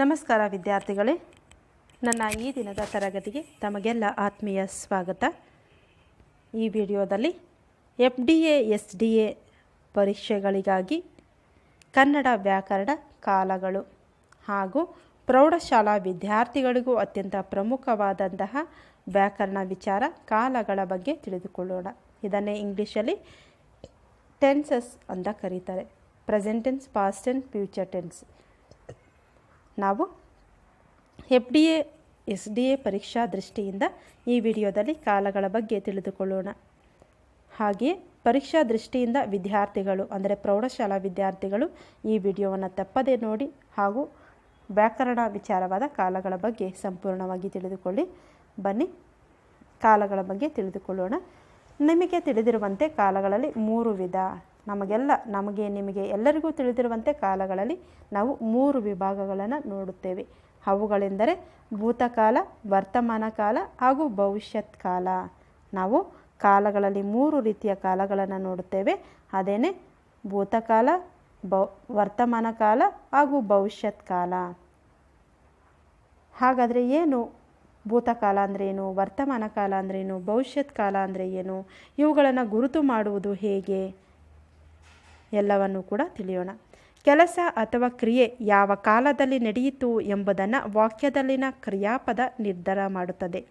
ನಮಸ್ಕಾರ ವಿದ್ಯಾರ್ಥಿಗಳೇ. ನನ್ನ ಈ ದಿನದ ತರಗತಿಗೆ ತಮಗೆಲ್ಲ ಆತ್ಮೀಯ ಸ್ವಾಗತ. ಈ ವಿಡಿಯೋದಲ್ಲಿ F D A S D A ಪರೀಕ್ಷೆಗಳಿಗಾಗಿ Kannada ವ್ಯಾಕರಣ ಕಾಲಗಳು ಹಾಗೂ ಪ್ರೌಢಶಾಲಾ ವಿದ್ಯಾರ್ಥಿಗಳಿಗೂ ಅತ್ಯಂತ ಪ್ರಮುಖವಾದಂತಹ ವ್ಯಾಕರಣ ವಿಚಾರ ಕಾಲಗಳ ಬಗ್ಗೆ ತಿಳಿದುಕೊಳ್ಳೋಣ. ಇದನ್ನೇ ಇಂಗ್ಲೀಷಲ್ಲಿ ಟೆನ್ಸಸ್ ಅಂತ ಕರೀತಾರೆ. Present tense past tense future tense ನಾವು F D A S D A ಪರೀಕ್ಷಾ ದೃಷ್ಟಿಯಿಂದ ಈ ವಿಡಿಯೋದಲ್ಲಿ ಕಾಲಗಳ ಬಗ್ಗೆ ತಿಳಿದುಕೊಳ್ಳೋಣ. ಹಾಗೆಯೇ ಪರೀಕ್ಷಾ ದೃಷ್ಟಿಯಿಂದ ವಿದ್ಯಾರ್ಥಿಗಳು, ಅಂದರೆ ಪ್ರೌಢಶಾಲಾ ವಿದ್ಯಾರ್ಥಿಗಳು ಈ ವಿಡಿಯೋವನ್ನು ತಪ್ಪದೇ ನೋಡಿ ಹಾಗೂ ವ್ಯಾಕರಣ ವಿಚಾರವಾದ ಕಾಲಗಳ ಬಗ್ಗೆ ಸಂಪೂರ್ಣವಾಗಿ ತಿಳಿದುಕೊಳ್ಳಿ. ಬನ್ನಿ, ಕಾಲಗಳ ಬಗ್ಗೆ ತಿಳಿದುಕೊಳ್ಳೋಣ. ನಿಮಗೆ ತಿಳಿದಿರುವಂತೆ ಕಾಲಗಳಲ್ಲಿ ಮೂರು ವಿಧ. ನಮಗೆಲ್ಲ, ನಮಗೆ, ನಿಮಗೆ ಎಲ್ಲರಿಗೂ ತಿಳಿದಿರುವಂತೆ ಕಾಲಗಳಲ್ಲಿ ನಾವು ಮೂರು ವಿಭಾಗಗಳನ್ನು ನೋಡುತ್ತೇವೆ. ಅವುಗಳೆಂದರೆ ಭೂತಕಾಲ, ವರ್ತಮಾನ ಕಾಲ ಹಾಗೂ ಭವಿಷ್ಯತ್ ಕಾಲ. ನಾವು ಕಾಲಗಳಲ್ಲಿ ಮೂರು ರೀತಿಯ ಕಾಲಗಳನ್ನು ನೋಡುತ್ತೇವೆ. ಅದೇನೇ ಭೂತಕಾಲ ಬ ವರ್ತಮಾನ ಕಾಲ ಹಾಗೂ ಭವಿಷ್ಯತ್ ಕಾಲ. ಹಾಗಾದರೆ ಏನು? ಭೂತಕಾಲ ಅಂದ್ರೇನು ವರ್ತಮಾನ ಕಾಲ ಅಂದ್ರೇನು ಭವಿಷ್ಯತ್ ಕಾಲ ಅಂದರೆ ಏನು? ಇವುಗಳನ್ನು ಗುರುತು ಮಾಡುವುದು ಹೇಗೆ? ಎಲ್ಲವನ್ನು ಕೂಡ ತಿಳಿಯೋಣ. ಕೆಲಸ ಅಥವಾ ಕ್ರಿಯೆ ಯಾವ ಕಾಲದಲ್ಲಿ ನಡೆಯಿತು ಎಂಬುದನ್ನು ವಾಕ್ಯದಲ್ಲಿನ ಕ್ರಿಯಾಪದ ನಿರ್ಧಾರ ಮಾಡುತ್ತದೆ.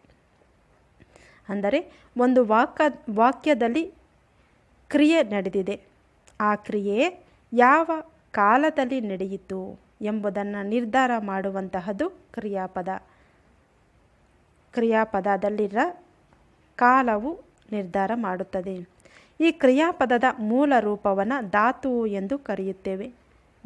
ಅಂದರೆ ಒಂದು ವಾಕ್ಯ ವಾಕ್ಯದಲ್ಲಿ ಕ್ರಿಯೆ ನಡೆದಿದೆ. ಆ ಕ್ರಿಯೆ ಯಾವ ಕಾಲದಲ್ಲಿ ನಡೆಯಿತು ಎಂಬುದನ್ನು ನಿರ್ಧಾರ ಮಾಡುವಂತಹದ್ದು ಕ್ರಿಯಾಪದ. ಕ್ರಿಯಾಪದದಲ್ಲಿರ ಕಾಲವು ನಿರ್ಧಾರ ಮಾಡುತ್ತದೆ. ಈ ಕ್ರಿಯಾಪದದ ಮೂಲ ರೂಪವನ್ನು ಧಾತು ಎಂದು ಕರೆಯುತ್ತೇವೆ.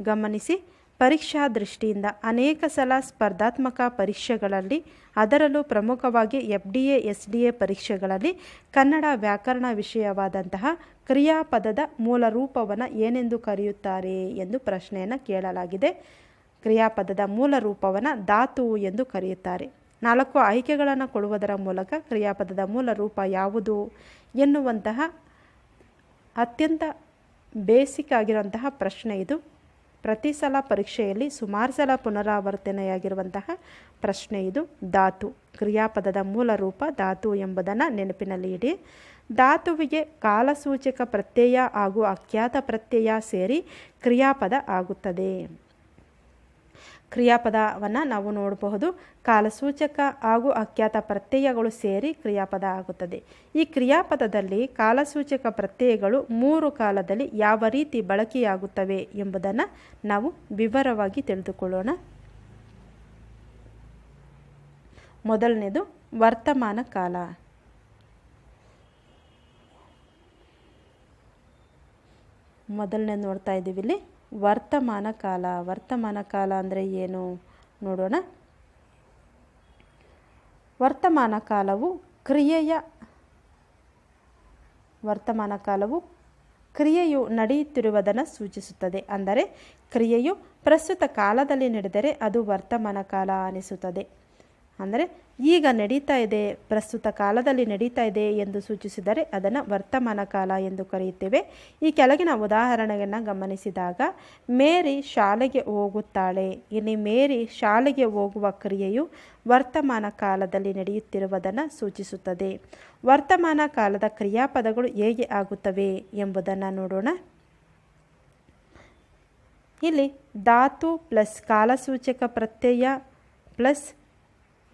ಗಮನಿಸಿ, ಪರೀಕ್ಷಾ ದೃಷ್ಟಿಯಿಂದ ಅನೇಕ ಸಲ ಸ್ಪರ್ಧಾತ್ಮಕ ಪರೀಕ್ಷೆಗಳಲ್ಲಿ, ಅದರಲ್ಲೂ ಪ್ರಮುಖವಾಗಿ F D A, S D A ಪರೀಕ್ಷೆಗಳಲ್ಲಿ ಕನ್ನಡ ವ್ಯಾಕರಣ ವಿಷಯವಾದಂತಹ ಕ್ರಿಯಾಪದದ ಮೂಲ ರೂಪವನ್ನು ಏನೆಂದು ಕರೆಯುತ್ತಾರೆ ಎಂದು ಪ್ರಶ್ನೆಯನ್ನು ಕೇಳಲಾಗಿದೆ. ಕ್ರಿಯಾಪದದ ಮೂಲ ರೂಪವನ್ನು ಧಾತು ಎಂದು ಕರೆಯುತ್ತಾರೆ. ನಾಲ್ಕು ಆಯ್ಕೆಗಳನ್ನು ಕೊಡುವುದರ ಮೂಲಕ ಕ್ರಿಯಾಪದದ ಮೂಲ ರೂಪ ಯಾವುದು ಎನ್ನುವಂತಹ ಅತ್ಯಂತ ಬೇಸಿಕ್ ಆಗಿರುವಂತಹ ಪ್ರಶ್ನೆ ಇದು. ಪ್ರತಿ ಸಲ ಪರೀಕ್ಷೆಯಲ್ಲಿ ಸುಮಾರು ಸಲ ಪುನರಾವರ್ತನೆಯಾಗಿರುವಂತಹ ಪ್ರಶ್ನೆ ಇದು. ಧಾತು, ಕ್ರಿಯಾಪದದ ಮೂಲ ರೂಪ ಧಾತು ಎಂಬುದನ್ನು ನೆನಪಿನಲ್ಲಿ ಇಡಿ. ಧಾತುವಿಗೆ ಕಾಲಸೂಚಕ ಪ್ರತ್ಯಯ ಹಾಗೂ ಅಖ್ಯಾತ ಪ್ರತ್ಯಯ ಸೇರಿ ಕ್ರಿಯಾಪದ ಆಗುತ್ತದೆ. ಕ್ರಿಯಾಪದವನ್ನು ನಾವು ನೋಡಬಹುದು. ಕಾಲಸೂಚಕ ಹಾಗೂ ಅಖ್ಯಾತ ಪ್ರತ್ಯಯಗಳು ಸೇರಿ ಕ್ರಿಯಾಪದ ಆಗುತ್ತದೆ. ಈ ಕ್ರಿಯಾಪದದಲ್ಲಿ ಕಾಲಸೂಚಕ ಪ್ರತ್ಯಯಗಳು ಮೂರು ಕಾಲದಲ್ಲಿ ಯಾವ ರೀತಿ ಬಳಕೆಯಾಗುತ್ತವೆ ಎಂಬುದನ್ನು ನಾವು ವಿವರವಾಗಿ ತಿಳಿದುಕೊಳ್ಳೋಣ. ಮೊದಲನೇದು, ವರ್ತಮಾನ ಕಾಲ. ಮೊದಲನೇ ನೋಡ್ತಾ ಇದ್ದೀವಿ ಇಲ್ಲಿ. ವರ್ತಮಾನ ಕಾಲ. ವರ್ತಮಾನ ಕಾಲ ಅಂದರೆ ಏನು? ನೋಡೋಣ. ವರ್ತಮಾನ ಕಾಲವು ಕ್ರಿಯೆಯ, ವರ್ತಮಾನ ಕಾಲವು ಕ್ರಿಯೆಯು ನಡೆಯುತ್ತಿರುವುದನ್ನು ಸೂಚಿಸುತ್ತದೆ. ಅಂದರೆ ಕ್ರಿಯೆಯು ಪ್ರಸ್ತುತ ಕಾಲದಲ್ಲಿ ನಡೆದರೆ ಅದು ವರ್ತಮಾನ ಕಾಲ ಅನಿಸುತ್ತದೆ. ಅಂದರೆ ಈಗ ನಡೀತಾ ಇದೆ, ಪ್ರಸ್ತುತ ಕಾಲದಲ್ಲಿ ನಡೀತಾ ಇದೆ ಎಂದು ಸೂಚಿಸಿದರೆ ಅದನ್ನು ವರ್ತಮಾನ ಕಾಲ ಎಂದು ಕರೆಯುತ್ತೇವೆ. ಈ ಕೆಳಗಿನ ಉದಾಹರಣೆಯನ್ನು ಗಮನಿಸಿದಾಗ, ಮೇರಿ ಶಾಲೆಗೆ ಹೋಗುತ್ತಾಳೆ. ಇಲ್ಲಿ ಮೇರಿ ಶಾಲೆಗೆ ಹೋಗುವ ಕ್ರಿಯೆಯು ವರ್ತಮಾನ ಕಾಲದಲ್ಲಿ ನಡೆಯುತ್ತಿರುವುದನ್ನು ಸೂಚಿಸುತ್ತದೆ. ವರ್ತಮಾನ ಕಾಲದ ಕ್ರಿಯಾಪದಗಳು ಹೇಗೆ ಆಗುತ್ತವೆ ಎಂಬುದನ್ನು ನೋಡೋಣ. ಇಲ್ಲಿ ಧಾತು ಪ್ಲಸ್ ಕಾಲಸೂಚಕ ಪ್ರತ್ಯಯ ಪ್ಲಸ್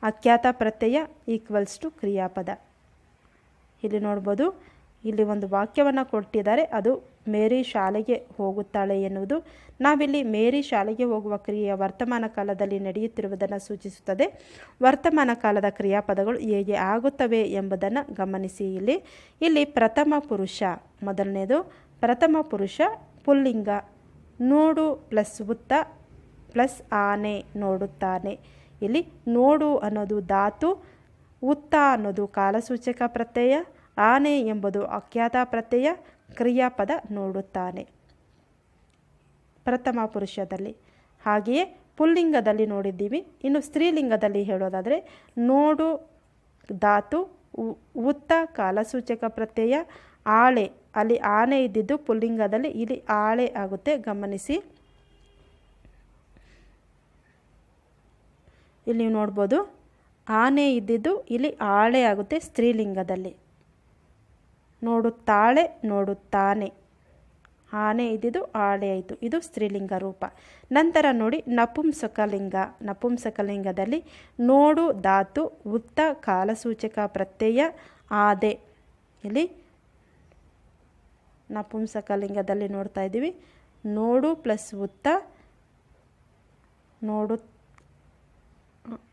ಅಖ್ಯಾತ ಪ್ರತ್ಯಯ ಈಕ್ವಲ್ಸ್ ಟು ಕ್ರಿಯಾಪದ. ಇಲ್ಲಿ ನೋಡ್ಬೋದು, ಇಲ್ಲಿ ಒಂದು ವಾಕ್ಯವನ್ನು ಕೊಟ್ಟಿದ್ದಾರೆ. ಅದು ಮೇರಿ ಶಾಲೆಗೆ ಹೋಗುತ್ತಾಳೆ ಎನ್ನುವುದು. ನಾವಿಲ್ಲಿ ಮೇರಿ ಶಾಲೆಗೆ ಹೋಗುವ ಕ್ರಿಯೆ ವರ್ತಮಾನ ಕಾಲದಲ್ಲಿ ನಡೆಯುತ್ತಿರುವುದನ್ನು ಸೂಚಿಸುತ್ತದೆ. ವರ್ತಮಾನ ಕಾಲದ ಕ್ರಿಯಾಪದಗಳು ಹೇಗೆ ಆಗುತ್ತವೆ ಎಂಬುದನ್ನು ಗಮನಿಸಿ ಇಲ್ಲಿ. ಇಲ್ಲಿ ಪ್ರಥಮ ಪುರುಷ, ಮೊದಲನೇದು ಪ್ರಥಮ ಪುರುಷ, ಪುಲ್ಲಿಂಗ, ನೋಡು ಪ್ಲಸ್ ಉತ್ತ ಪ್ಲಸ್ ಆನೆ ನೋಡುತ್ತಾನೆ. ಇಲ್ಲಿ ನೋಡು ಅನ್ನೋದು ಧಾತು, ಉತ್ತ ಅನ್ನೋದು ಕಾಲಸೂಚಕ ಪ್ರತ್ಯಯ, ಆನೆ ಎಂಬುದು ಅಖ್ಯಾತ ಪ್ರತ್ಯಯ, ಕ್ರಿಯಾಪದ ನೋಡುತ್ತಾನೆ. ಪ್ರಥಮ ಪುರುಷದಲ್ಲಿ. ಹಾಗೆಯೇ ಪುಲ್ಲಿಂಗದಲ್ಲಿ ನೋಡಿದ್ದೀವಿ. ಇನ್ನು ಸ್ತ್ರೀಲಿಂಗದಲ್ಲಿ ಹೇಳೋದಾದರೆ ನೋಡು, ಧಾತು ಉತ್ತ, ಕಾಲಸೂಚಕ ಪ್ರತ್ಯಯ, ಆಳೆ. ಅಲ್ಲಿ ಆನೆ ಇದ್ದಿದ್ದು ಪುಲ್ಲಿಂಗದಲ್ಲಿ, ಇಲ್ಲಿ ಆಳೆ ಆಗುತ್ತೆ. ಗಮನಿಸಿ. ಇಲ್ಲಿ ನೀವು ನೋಡ್ಬೋದು, ಆನೆ ಇದ್ದಿದ್ದು ಇಲ್ಲಿ ಆಳೆ ಆಗುತ್ತೆ ಸ್ತ್ರೀಲಿಂಗದಲ್ಲಿ. ನೋಡುತ್ತಾಳೆ ನೋಡುತ್ತಾನೆ ಆನೆ ಇದ್ದಿದ್ದು ಆಳೆ ಆಯಿತು. ಇದು ಸ್ತ್ರೀಲಿಂಗ ರೂಪ. ನಂತರ ನೋಡಿ ನಪುಂಸಕಲಿಂಗ ನಪುಂಸಕಲಿಂಗದಲ್ಲಿ ನೋಡು, ಧಾತು ಉತ್ತ ಕಾಲಸೂಚಕ, ಪ್ರತ್ಯಯ, ಆದೆ. ಇಲ್ಲಿ ನಪುಂಸಕಲಿಂಗದಲ್ಲಿ ನೋಡ್ತಾ ಇದ್ದೀವಿ. ನೋಡು ಪ್ಲಸ್ ಉತ್ತ ನೋಡು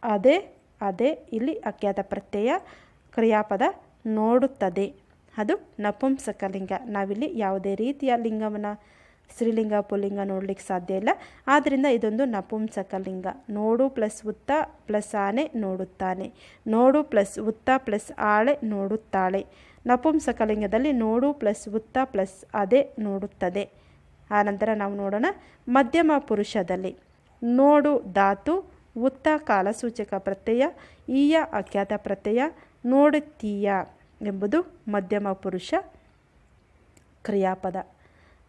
ಅದೇ ಅದೇ ಇಲ್ಲಿ ಅಜ್ಞಾತ ಪ್ರತ್ಯಯ ಕ್ರಿಯಾಪದ ನೋಡುತ್ತದೆ. ಅದು ನಪುಂಸಕಲಿಂಗ ನಾವಿಲ್ಲಿ ಯಾವುದೇ ರೀತಿಯ ಲಿಂಗವನ್ನು, ಸ್ತ್ರೀಲಿಂಗ, ಪುಲ್ಲಿಂಗ ನೋಡ್ಲಿಕ್ಕೆ ಸಾಧ್ಯ ಇಲ್ಲ. ಆದ್ದರಿಂದ ಇದೊಂದು ನಪುಂಸಕಲಿಂಗ ನೋಡು ಪ್ಲಸ್ ಉತ್ತ ಪ್ಲಸ್ ಆನೆ ನೋಡುತ್ತಾನೆ. ನೋಡು ಪ್ಲಸ್ ಉತ್ತ ಪ್ಲಸ್ ಆಳೆ ನೋಡುತ್ತಾಳೆ. ನಪುಂಸಕಲಿಂಗದಲ್ಲಿ ನೋಡು ಪ್ಲಸ್ ಉತ್ತ ಪ್ಲಸ್ ಅದೇ ನೋಡುತ್ತದೆ. ಆನಂತರ ನಾವು ನೋಡೋಣ ಮಧ್ಯಮ ಪುರುಷದಲ್ಲಿ. ನೋಡು ಧಾತು ಉತ್ತ ಕಾಲಸೂಚಕ ಪ್ರತ್ಯಯ, ಈಯ ಅಖ್ಯಾತ ಪ್ರತ್ಯಯ, ನೋಡುತ್ತೀಯ ಎಂಬುದು ಮಧ್ಯಮ ಪುರುಷ ಕ್ರಿಯಾಪದ.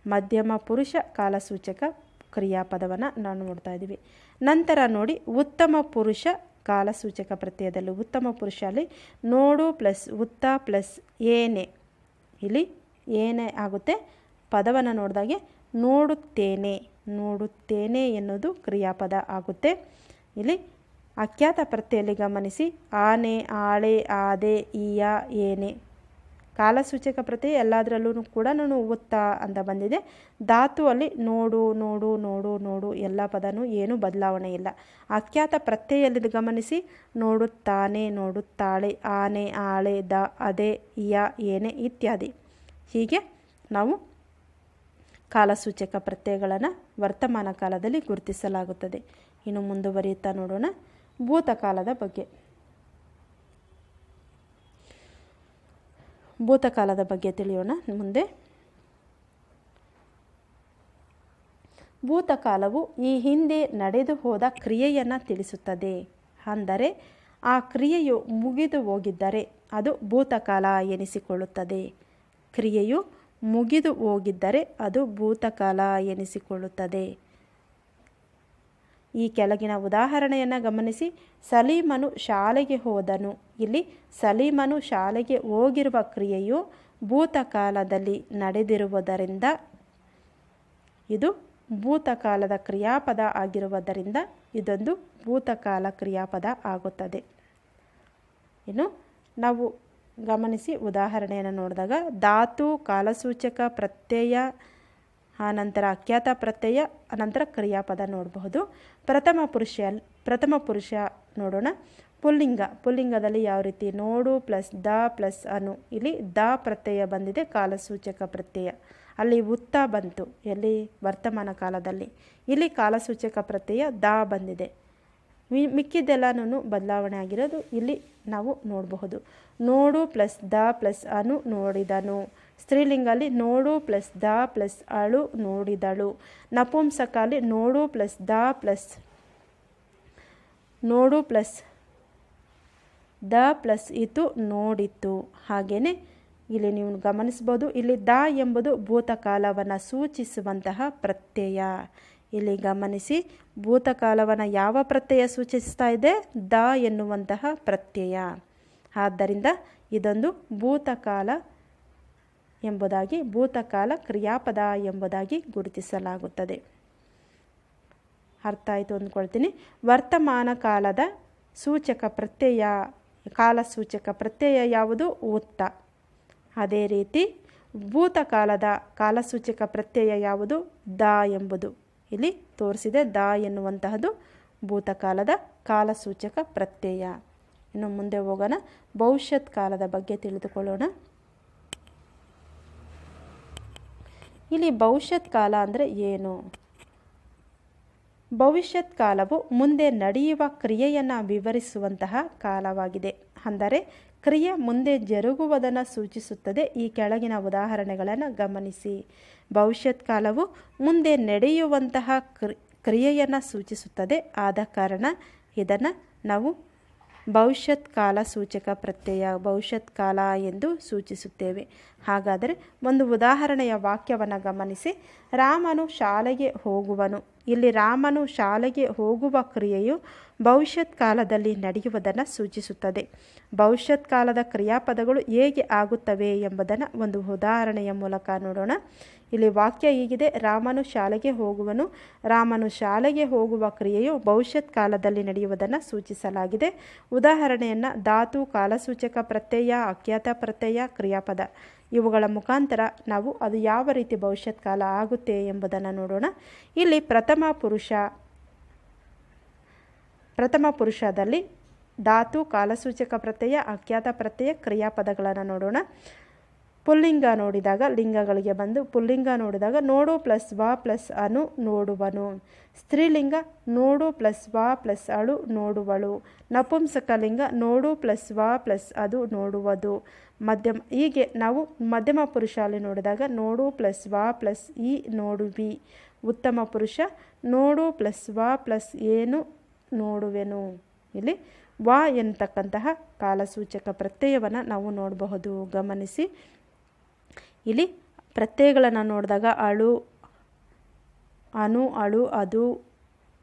ಮಧ್ಯಮ ಪುರುಷ ಕಾಲಸೂಚಕ ಕ್ರಿಯಾಪದವನ್ನು ನಾವು ನೋಡ್ತಾ ಇದ್ದೀವಿ. ನಂತರ ನೋಡಿ, ಉತ್ತಮ ಪುರುಷ ಕಾಲಸೂಚಕ ಪ್ರತ್ಯಯದಲ್ಲಿ, ಉತ್ತಮ ಪುರುಷ ಅಲ್ಲಿ ನೋಡು ಪ್ಲಸ್ ಉತ್ತ ಪ್ಲಸ್ ಏನೆ. ಇಲ್ಲಿ ಏನೇ ಆಗುತ್ತೆ. ಪದವನ್ನು ನೋಡಿದಾಗೆ ನೋಡುತ್ತೇನೆ ನೋಡುತ್ತೇನೆ ಎನ್ನುವುದು ಕ್ರಿಯಾಪದ ಆಗುತ್ತೆ. ಇಲ್ಲಿ ಅಖ್ಯಾತ ಪ್ರತ್ಯಯಲ್ಲಿ ಗಮನಿಸಿ ಆನೆ, ಆಳೆ, ಆದೆ, ಈಯ, ಏನೆ. ಕಾಲಸೂಚಕ ಪ್ರತಿ ಎಲ್ಲದರಲ್ಲೂ ಕೂಡ ನಾನು ಓದ್ತಾ ಅಂತ ಬಂದಿದೆ. ಧಾತು ಅಲ್ಲಿ ನೋಡು ನೋಡು ನೋಡು ನೋಡು ಎಲ್ಲ ಪದನೂ ಏನೂ ಬದಲಾವಣೆ ಇಲ್ಲ. ಅಖ್ಯಾತ ಪ್ರತ್ಯಯಲ್ಲಿ ಗಮನಿಸಿ ನೋಡುತ್ತಾನೆ, ನೋಡುತ್ತಾಳೆ, ಆನೆ, ಆಳೆ, ದ, ಅದೇ ಇಯ ಏನೆ ಇತ್ಯಾದಿ. ಹೀಗೆ ನಾವು ಕಾಲಸೂಚಕ ಪ್ರತ್ಯಯಗಳನ್ನು ವರ್ತಮಾನ ಕಾಲದಲ್ಲಿ ಗುರುತಿಸಲಾಗುತ್ತದೆ. ಇನ್ನು ಮುಂದುವರಿಯುತ್ತಾ ನೋಡೋಣ. ಭೂತಕಾಲದ ಬಗ್ಗೆ. ಭೂತಕಾಲದ ಬಗ್ಗೆ ತಿಳಿಯೋಣ ಮುಂದೆ. ಭೂತಕಾಲವು ಈ ಹಿಂದೆ ನಡೆದು ಹೋದ ಕ್ರಿಯೆಯನ್ನು ತಿಳಿಸುತ್ತದೆ. ಅಂದರೆ, ಆ ಕ್ರಿಯೆಯು ಮುಗಿದು ಹೋಗಿದ್ದರೆ ಅದು ಭೂತಕಾಲ ಎನಿಸಿಕೊಳ್ಳುತ್ತದೆ. ಕ್ರಿಯೆಯು ಮುಗಿದು ಹೋಗಿದ್ದರೆ ಅದು ಭೂತಕಾಲ ಎನಿಸಿಕೊಳ್ಳುತ್ತದೆ. ಈ ಕೆಳಗಿನ ಉದಾಹರಣೆಯನ್ನು ಗಮನಿಸಿ. ಸಲೀಮನು ಶಾಲೆಗೆ ಹೋದನು. ಇಲ್ಲಿ ಸಲೀಮನು ಶಾಲೆಗೆ ಹೋಗಿರುವ ಕ್ರಿಯೆಯು ಭೂತಕಾಲದಲ್ಲಿ ನಡೆದಿರುವುದರಿಂದ, ಇದು ಭೂತಕಾಲದ ಕ್ರಿಯಾಪದ ಆಗಿರುವುದರಿಂದ ಇದೊಂದು ಭೂತಕಾಲ ಕ್ರಿಯಾಪದ ಆಗುತ್ತದೆ. ಇನ್ನು ನಾವು ಗಮನಿಸಿ ಉದಾಹರಣೆಯನ್ನು ನೋಡಿದಾಗ, ಧಾತು, ಕಾಲಸೂಚಕ, ಪ್ರತ್ಯಯ ಆನಂತರ ಅಖ್ಯಾತ ಪ್ರತ್ಯಯ ಅನಂತರ ಕ್ರಿಯಾಪದ ನೋಡಬಹುದು. ಪ್ರಥಮ ಪುರುಷ ಪ್ರಥಮ ಪುರುಷ ನೋಡೋಣ. ಪುಲ್ಲಿಂಗ, ಪುಲ್ಲಿಂಗದಲ್ಲಿ ಯಾವ ರೀತಿ ನೋಡು ಪ್ಲಸ್ ದ ಪ್ಲಸ್ ಅನು. ಇಲ್ಲಿ ದ ಪ್ರತ್ಯಯ ಬಂದಿದೆ, ಕಾಲಸೂಚಕ ಪ್ರತ್ಯಯ. ಅಲ್ಲಿ ಉತ್ತ ಬಂತು, ಎಲ್ಲಿ? ವರ್ತಮಾನ ಕಾಲದಲ್ಲಿ. ಇಲ್ಲಿ ಕಾಲಸೂಚಕ ಪ್ರತ್ಯಯ ದ ಬಂದಿದೆ. ಮಿ ಮಿಕ್ಕಿದ್ದೆಲ್ಲನೂ ಬದಲಾವಣೆ ಆಗಿರೋದು ಇಲ್ಲಿ ನಾವು ನೋಡಬಹುದು. ನೋಡು ಪ್ಲಸ್ ದ ಪ್ಲಸ್ ಅನು ನೋಡಿದನು. ಸ್ತ್ರೀಲಿಂಗಲ್ಲಿ ನೋಡು ಪ್ಲಸ್ ದ ಪ್ಲಸ್ ಅಳು ನೋಡಿದಳು. ನಪುಂಸಕಲ್ಲಿ ನೋಡು ಪ್ಲಸ್ ದ ಪ್ಲಸ್ ನೋಡು ಪ್ಲಸ್ ದ ಪ್ಲಸ್ ಇತು ನೋಡಿತು. ಹಾಗೆಯೇ ಇಲ್ಲಿ ನೀವು ಗಮನಿಸ್ಬೋದು. ಇಲ್ಲಿ ದ ಎಂಬುದು ಭೂತಕಾಲವನ್ನು ಸೂಚಿಸುವಂತಹ ಪ್ರತ್ಯಯ. ಇಲ್ಲಿ ಗಮನಿಸಿ ಭೂತಕಾಲವನ್ನು ಯಾವ ಪ್ರತ್ಯಯ ಸೂಚಿಸ್ತಾ ಇದೆ? ದ ಎನ್ನುವಂತಹ ಪ್ರತ್ಯಯ. ಆದ್ದರಿಂದ ಇದೊಂದು ಭೂತಕಾಲ ಎಂಬುದಾಗಿ ಭೂತಕಾಲ ಕ್ರಿಯಾಪದ ಎಂಬುದಾಗಿ ಗುರುತಿಸಲಾಗುತ್ತದೆ. ಅರ್ಥ ಆಯಿತು ಅಂದ್ಕೊಳ್ತೀನಿ. ವರ್ತಮಾನ ಕಾಲದ ಸೂಚಕ ಪ್ರತ್ಯಯ ಕಾಲಸೂಚಕ ಪ್ರತ್ಯಯ ಯಾವುದು? ಉತ್ತ. ಅದೇ ರೀತಿ ಭೂತಕಾಲದ ಕಾಲಸೂಚಕ ಪ್ರತ್ಯಯ ಯಾವುದು? ದ ಎಂಬುದು. ಇಲ್ಲಿ ತೋರಿಸಿದೆ ದ ಎನ್ನುವಂತಹದು ಭೂತಕಾಲದ ಕಾಲಸೂಚಕ ಪ್ರತ್ಯಯ. ಇನ್ನು ಮುಂದೆ ಹೋಗೋಣ. ಭವಿಷ್ಯತ್ ಕಾಲದ ಬಗ್ಗೆ ತಿಳಿದುಕೊಳ್ಳೋಣ. ಇಲ್ಲಿ ಭವಿಷ್ಯತ್ ಕಾಲ ಅಂದರೆ ಏನು? ಭವಿಷ್ಯತ್ ಕಾಲವು ಮುಂದೆ ನಡೆಯುವ ಕ್ರಿಯೆಯನ್ನು ವಿವರಿಸುವಂತಹ ಕಾಲವಾಗಿದೆ. ಅಂದರೆ ಕ್ರಿಯೆ ಮುಂದೆ ಜರುಗುವುದನ್ನು ಸೂಚಿಸುತ್ತದೆ. ಈ ಕೆಳಗಿನ ಉದಾಹರಣೆಗಳನ್ನು ಗಮನಿಸಿ. ಭವಿಷ್ಯತ್ ಕಾಲವು ಮುಂದೆ ನಡೆಯುವಂತಹ ಕ್ರಿಯೆಯನ್ನು ಸೂಚಿಸುತ್ತದೆ. ಆದ ಕಾರಣ ಇದನ್ನು ನಾವು ಭವಿಷ್ಯತ್ ಕಾಲ ಸೂಚಕ ಪ್ರತ್ಯಯ ಭವಿಷ್ಯತ್ ಕಾಲ ಎಂದು ಸೂಚಿಸುತ್ತೇವೆ. ಹಾಗಾದರೆ ಒಂದು ಉದಾಹರಣೆಯ ವಾಕ್ಯವನ್ನು ಗಮನಿಸಿ. ರಾಮನು ಶಾಲೆಗೆ ಹೋಗುವನು. ಇಲ್ಲಿ ರಾಮನು ಶಾಲೆಗೆ ಹೋಗುವ ಕ್ರಿಯೆಯು ಭವಿಷ್ಯತ್ ಕಾಲದಲ್ಲಿ ನಡೆಯುವುದನ್ನು ಸೂಚಿಸುತ್ತದೆ. ಭವಿಷ್ಯತ್ ಕಾಲದ ಕ್ರಿಯಾಪದಗಳು ಹೇಗೆ ಆಗುತ್ತವೆ ಎಂಬುದನ್ನು ಒಂದು ಉದಾಹರಣೆಯ ಮೂಲಕ ನೋಡೋಣ. ಇಲ್ಲಿ ವಾಕ್ಯ ಹೀಗಿದೆ, ರಾಮನು ಶಾಲೆಗೆ ಹೋಗುವನು. ರಾಮನು ಶಾಲೆಗೆ ಹೋಗುವ ಕ್ರಿಯೆಯು ಭವಿಷ್ಯತ್ ಕಾಲದಲ್ಲಿ ನಡೆಯುವುದನ್ನು ಸೂಚಿಸಲಾಗಿದೆ. ಉದಾಹರಣೆಯನ್ನು ಧಾತು, ಕಾಲಸೂಚಕ ಪ್ರತ್ಯಯ ಅಖ್ಯಾತ ಪ್ರತ್ಯಯ, ಕ್ರಿಯಾಪದ ಇವುಗಳ ಮುಖಾಂತರ ನಾವು ಅದು ಯಾವ ರೀತಿ ಭವಿಷ್ಯತ್ ಕಾಲ ಆಗುತ್ತೆ ಎಂಬುದನ್ನು ನೋಡೋಣ. ಇಲ್ಲಿ ಪ್ರಥಮ ಪುರುಷ, ಪ್ರಥಮ ಪುರುಷದಲ್ಲಿ ಧಾತು, ಕಾಲಸೂಚಕ ಪ್ರತ್ಯಯ ಅಖ್ಯಾತ ಪ್ರತ್ಯಯ, ಕ್ರಿಯಾಪದಗಳನ್ನು ನೋಡೋಣ. ಪುಲ್ಲಿಂಗ ನೋಡಿದಾಗ ಲಿಂಗಗಳಿಗೆ ಬಂದು ಪುಲ್ಲಿಂಗ ನೋಡಿದಾಗ ನೋಡು ಪ್ಲಸ್ ವಾ ಪ್ಲಸ್ ಅನು ನೋಡುವನು. ಸ್ತ್ರೀಲಿಂಗ ನೋಡು ಪ್ಲಸ್ ವಾ ಪ್ಲಸ್ ಅಳು ನೋಡುವಳು. ನಪುಂಸಕಲಿಂಗ ನೋಡು ಪ್ಲಸ್ ವಾ ಪ್ಲಸ್ ಅದು ನೋಡುವುದು. ಮಧ್ಯಮ ಹೀಗೆ ನಾವು ಮಧ್ಯಮ ಪುರುಷ ಅಲ್ಲಿ ನೋಡಿದಾಗ ನೋಡು ಪ್ಲಸ್ ವಾ ಪ್ಲಸ್ ಇ ನೋಡುವಿ. ಉತ್ತಮ ಪುರುಷ ನೋಡು ಪ್ಲಸ್ ವಾ ಪ್ಲಸ್ ಏನು ನೋಡುವೆನು. ಇಲ್ಲಿ ವಾ ಎನ್ನತಕ್ಕಂತಹ ಕಾಲಸೂಚಕ ಪ್ರತ್ಯಯವನ್ನು ನಾವು ನೋಡಬಹುದು. ಗಮನಿಸಿ. ಇಲ್ಲಿ ಪ್ರತ್ಯಯಗಳನ್ನು ನೋಡಿದಾಗ ಅಳು, ಅನು, ಅಳು, ಅದು,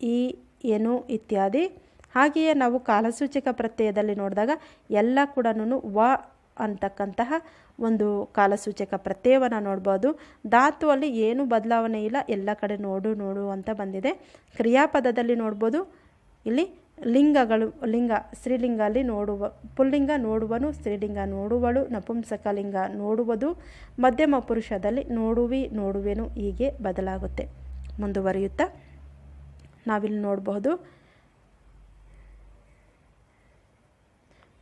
ಈ ಏನು ಇತ್ಯಾದಿ. ಹಾಗೆಯೇ ನಾವು ಕಾಲಸೂಚಕ ಪ್ರತ್ಯಯದಲ್ಲಿ ನೋಡಿದಾಗ ಎಲ್ಲ ಕೂಡ ವ ಅಂತಕ್ಕಂತಹ ಒಂದು ಕಾಲಸೂಚಕ ಪ್ರತ್ಯಯವನ್ನು ನೋಡ್ಬೋದು. ಧಾತುವಲ್ಲಿ ಏನು ಬದಲಾವಣೆ ಇಲ್ಲ, ಎಲ್ಲ ಕಡೆ ನೋಡು ನೋಡು ಅಂತ ಬಂದಿದೆ. ಕ್ರಿಯಾಪದದಲ್ಲಿ ನೋಡ್ಬೋದು. ಇಲ್ಲಿ ಲಿಂಗಗಳು, ಲಿಂಗ ಸ್ತ್ರೀಲಿಂಗ ಅಲ್ಲಿ ನೋಡುವ, ಪುಲ್ಲಿಂಗ ನೋಡುವನು, ಸ್ತ್ರೀಲಿಂಗ ನೋಡುವಳು ನಪುಂಸಕ ಲಿಂಗ ನೋಡುವುದು, ಮಧ್ಯಮ ಪುರುಷದಲ್ಲಿ ನೋಡುವಿ, ನೋಡುವೆನು, ಹೀಗೆ ಬದಲಾಗುತ್ತೆ. ಮುಂದುವರಿಯುತ್ತಾ? ನಾವಿಲ್ಲಿ ನೋಡಬಹುದು.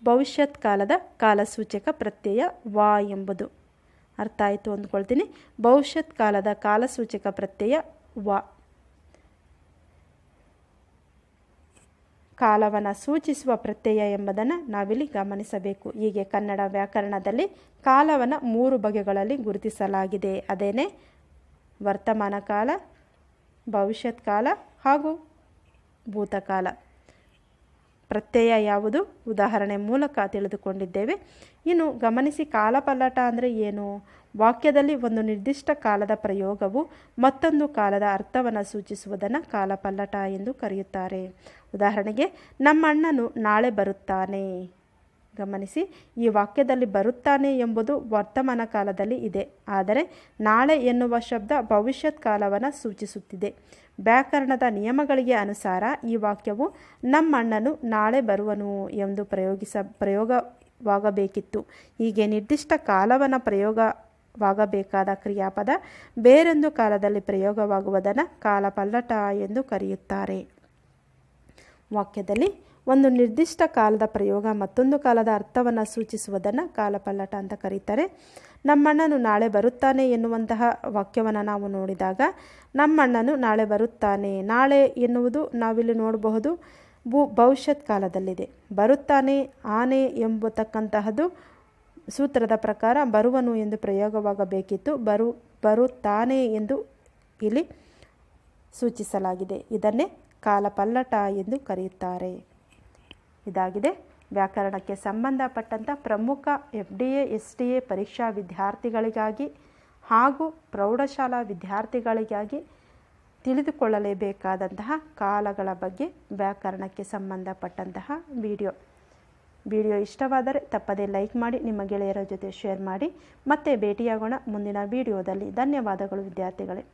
ಭವಿಷ್ಯತ್ ಕಾಲದ ಕಾಲಸೂಚಕ ಪ್ರತ್ಯಯ ವಾ ಎಂಬುದು. ಅರ್ಥ ಆಯಿತು ಅಂದ್ಕೊಳ್ತೀನಿ. ಭವಿಷ್ಯತ್ ಕಾಲದ ಕಾಲಸೂಚಕ ಪ್ರತ್ಯಯ ವಾ. ಕಾಲವನ್ನು ಸೂಚಿಸುವ ಪ್ರತ್ಯಯ ಎಂಬುದನ್ನು ನಾವಿಲ್ಲಿ ಗಮನಿಸಬೇಕು. ಹೀಗೆ ಕನ್ನಡ ವ್ಯಾಕರಣದಲ್ಲಿ ಕಾಲವನ್ನು ಮೂರು ಬಗೆಗಳಲ್ಲಿ ಗುರುತಿಸಲಾಗಿದೆ. ಅದೇನೇ? ವರ್ತಮಾನ ಕಾಲ, ಭವಿಷ್ಯತ್ ಕಾಲ ಹಾಗೂ ಭೂತಕಾಲ. ಪ್ರತ್ಯಯ ಯಾವುದು? ಉದಾಹರಣೆ ಮೂಲಕ ತಿಳಿದುಕೊಂಡಿದ್ದೇವೆ. ಇನ್ನು ಗಮನಿಸಿ ಕಾಲಪಲ್ಲಟ ಅಂದರೆ ಏನು? ವಾಕ್ಯದಲ್ಲಿ ಒಂದು ನಿರ್ದಿಷ್ಟ ಕಾಲದ ಪ್ರಯೋಗವು ಮತ್ತೊಂದು ಕಾಲದ ಅರ್ಥವನ್ನು ಸೂಚಿಸುವುದನ್ನು ಕಾಲಪಲ್ಲಟ ಎಂದು ಕರೆಯುತ್ತಾರೆ. ಉದಾಹರಣೆಗೆ, ನಮ್ಮಣ್ಣನು ನಾಳೆ ಬರುತ್ತಾನೆ. ಗಮನಿಸಿ, ಈ ವಾಕ್ಯದಲ್ಲಿ ಬರುತ್ತಾನೆ ಎಂಬುದು ವರ್ತಮಾನ ಕಾಲದಲ್ಲಿ ಇದೆ. ಆದರೆ ನಾಳೆ ಎನ್ನುವ ಶಬ್ದ ಭವಿಷ್ಯತ್ ಕಾಲವನ್ನು ಸೂಚಿಸುತ್ತಿದೆ. ವ್ಯಾಕರಣದ ನಿಯಮಗಳಿಗೆ ಅನುಸಾರ ಈ ವಾಕ್ಯವು ನಮ್ಮಣ್ಣನು ನಾಳೆ ಬರುವನು ಎಂದು ಪ್ರಯೋಗಿಸ, ಪ್ರಯೋಗವಾಗಬೇಕಿತ್ತು. ಹೀಗೆ ನಿರ್ದಿಷ್ಟ ಕಾಲವನ್ನು ಪ್ರಯೋಗವಾಗಬೇಕಾದ ಕ್ರಿಯಾಪದ ಬೇರೊಂದು ಕಾಲದಲ್ಲಿ ಪ್ರಯೋಗವಾಗುವುದನ್ನು ಕಾಲಪಲ್ಲಟ ಎಂದು ಕರೆಯುತ್ತಾರೆ. ವಾಕ್ಯದಲ್ಲಿ ಒಂದು ನಿರ್ದಿಷ್ಟ ಕಾಲದ ಪ್ರಯೋಗ ಮತ್ತೊಂದು ಕಾಲದ ಅರ್ಥವನ್ನು ಸೂಚಿಸುವುದನ್ನು ಕಾಲಪಲ್ಲಟ ಅಂತ ಕರೀತಾರೆ. ನಮ್ಮಣ್ಣನು ನಾಳೆ ಬರುತ್ತಾನೆ ಎನ್ನುವಂತಹ ವಾಕ್ಯವನ್ನು ನಾವು ನೋಡಿದಾಗ, ನಮ್ಮಣ್ಣನು ನಾಳೆ ಬರುತ್ತಾನೆ, ನಾಳೆ ಎನ್ನುವುದು ನಾವಿಲ್ಲಿ ನೋಡಬಹುದು. ಭೂ, ಭವಿಷ್ಯತ್ ಕಾಲದಲ್ಲಿದೆ. ಬರುತ್ತಾನೆ, ಆನೆ ಎಂಬತಕ್ಕಂತಹದ್ದು ಸೂತ್ರದ ಪ್ರಕಾರ ಬರುವನು ಎಂದು ಪ್ರಯೋಗವಾಗಬೇಕಿತ್ತು. ಬರು, ಬರುತ್ತಾನೆ ಎಂದು ಇಲ್ಲಿ ಸೂಚಿಸಲಾಗಿದೆ. ಇದನ್ನೇ ಕಾಲಪಲ್ಲಟ ಎಂದು ಕರೆಯುತ್ತಾರೆ. ಇದಾಗಿದೆ. ವ್ಯಾಕರಣಕ್ಕೆ ಸಂಬಂಧಪಟ್ಟಂಥ ಪ್ರಮುಖ F D A S D A ಪರೀಕ್ಷಾ ವಿದ್ಯಾರ್ಥಿಗಳಿಗಾಗಿ ಹಾಗೂ ಪ್ರೌಢಶಾಲಾ ವಿದ್ಯಾರ್ಥಿಗಳಿಗಾಗಿ ತಿಳಿದುಕೊಳ್ಳಲೇಬೇಕಾದಂತಹ ಕಾಲಗಳ ಬಗ್ಗೆ ವ್ಯಾಕರಣಕ್ಕೆ ಸಂಬಂಧಪಟ್ಟಂತಹ ವಿಡಿಯೋ. ವಿಡಿಯೋ ಇಷ್ಟವಾದರೆ ತಪ್ಪದೇ ಲೈಕ್ ಮಾಡಿ, ನಿಮ್ಮ ಗೆಳೆಯರ ಜೊತೆ ಶೇರ್ ಮಾಡಿ. ಮತ್ತೆ ಭೇಟಿಯಾಗೋಣ ಮುಂದಿನ ವಿಡಿಯೋದಲ್ಲಿ. ಧನ್ಯವಾದಗಳು ವಿದ್ಯಾರ್ಥಿಗಳೇ.